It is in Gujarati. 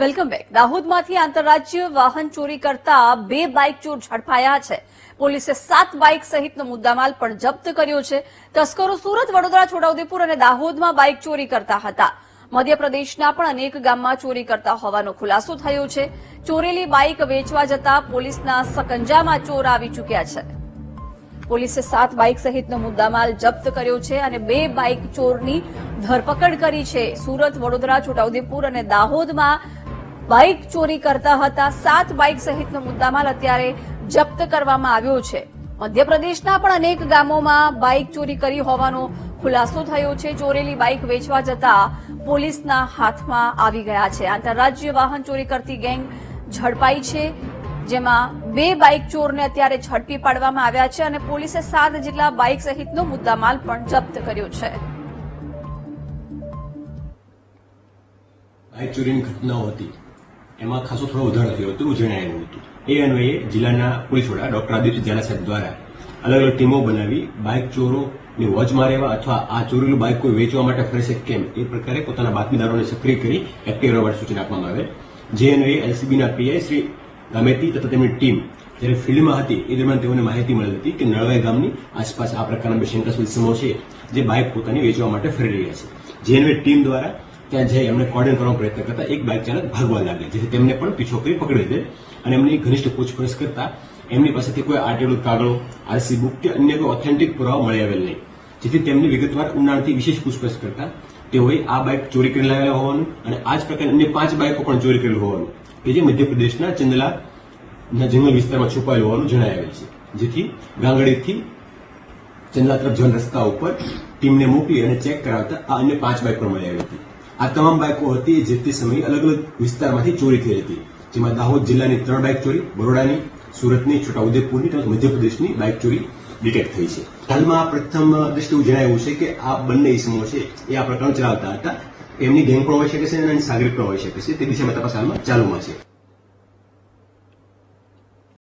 Welcome back. દાહોદમાંથી આંતરરાજ્ય વાહન ચોરી કરતા બે બાઇક ચોર ઝડપાયા છે. પોલીસે સાત બાઇક સહિતનો મુદ્દામાલ પણ જપ્ત કર્યો છે. તસ્કરો સુરત, વડોદરા, છોટાઉદેપુર અને દાહોદમાં બાઇક ચોરી કરતા હતા. મધ્યપ્રદેશના પણ અનેક ગામમાં ચોરી કરતા હોવાનો ખુલાસો થયો છે. ચોરેલી બાઇક વેચવા જતા પોલીસના સકંજામાં ચોર આવી ચૂક્યા છે. પોલીસે સાત બાઇક સહિતનો મુદ્દામાલ જપ્ત કર્યો છે અને બે બાઇક ચોરની ધરપકડ કરી છે. સુરત, વડોદરા, છોટાઉદેપુર અને દાહોદમાં બાઇક ચોરી કરતા હતા. સાત બાઇક સહિતનો મુદ્દામાલ અત્યારે જપ્ત કરવામાં આવ્યો છે. મધ્યપ્રદેશના પણ અનેક ગામોમાં બાઇક ચોરી કરી હોવાનો ખુલાસો થયો છે. ચોરેલી બાઇક વેચવા જતા પોલીસના હાથમાં આવી ગયા છે. આંતરરાજ્ય વાહન ચોરી કરતી ગેંગ ઝડપાઈ છે. જેમાં બે બાઇક ચોરને અત્યારે ઝડપી પાડવામાં આવ્યા છે અને પોલીસે સાત જેટલા બાઇક સહિતનો મુદ્દામાલ પણ જપ્ત કર્યો છે. બાઇક ચોરીની ઘટનાઓ હતી. એમાં ખાસો થોડો વધારો થયો. હતો. ઉજવણી આવ્યું હતું એ અન્વયે જિલ્લાના પોલીસ વડા ડોક્ટર આદિત્ય ઝાલા દ્વારા અલગ અલગ ટીમો બનાવી બાઇક ચોરોને વોચ રહેવા અથવા આ ચોરેલું બાઇક કોઈ વેચવા માટે ફરે છે કેમ? એ પ્રકારે પોતાના બાતમીદારોને સક્રિય કરી એક્ટિવ રહેવા સૂચના આપવામાં આવેલ. જે અન્વયે એલસીબીના પીઆઈ શ્રી ગામેતી તથા તેમની ટીમ જ્યારે ફિલ્ડમાં હતી, એ દરમિયાન તેઓને માહિતી મળી હતી કે નળવાઈ ગામની આસપાસ આ પ્રકારના બે શંકાસ્પદ સમૂહ છે જે બાઇક પોતાની વેચવા માટે ફરી રહ્યા છે. જે અન્વયે ટીમ દ્વારા ત્યાં જઈ એમને કોર્ડન કરવાનો પ્રયત્ન કરતા એક બાઇક ચાલક ભાગવા લાગ્યા, જેથી તેમને પણ પીછો કરી પકડી દે અને એમની ઘનિષ્ઠ પૂછપરછ કરતા એમની પાસેથી કોઈ આરટીઓ કાગળો આરસી બુક કે અન્ય કોઈ ઓથેન્ટિક પુરાવા મળી આવેલ નહીં. જેથી તેમની વિગતવાર ઊંડાણથી વિશેષ પૂછપરછ કરતા તેઓએ આ બાઇક ચોરી કરી લાવેલા હોવાનું અને આ જ પ્રકારની અન્ય પાંચ બાઇકો પણ ચોરી કરેલું હોવાનું કે જે મધ્યપ્રદેશના ચંદલા જંગલ વિસ્તારમાં છુપાયેલું હોવાનું જણાવેલ છે. જેથી ગાંગડીથી ચંદલા તરફ જવાના રસ્તા ઉપર ટીમને મોકલી અને ચેક કરાવતા આ અન્ય પાંચ બાઇક પણ મળી આવી હતી. આ તમામ બાઇકો હતી જે તે સમયે અલગ અલગ વિસ્તારમાંથી ચોરી થઈ હતી. જેમાં દાહોદ જિલ્લાની ત્રણ બાઇક ચોરી, બરોડાની, સુરતની, છોટાઉદેપુરની તેમજ મધ્યપ્રદેશની બાઇક ચોરી ડિટેક્ટ થઈ છે. હાલમાં પ્રથમ દ્રષ્ટિએ જણાવ્યું છે કે આ બંને ઇસમો છે એ આ પ્રકરણ ચલાવતા હતા. એમની ગેંગ પણ હોઈ શકે છે અને સાગરિક પણ હોઈ શકે છે. તે દિશામાં તપાસ હાલમાં ચાલુમાં છે.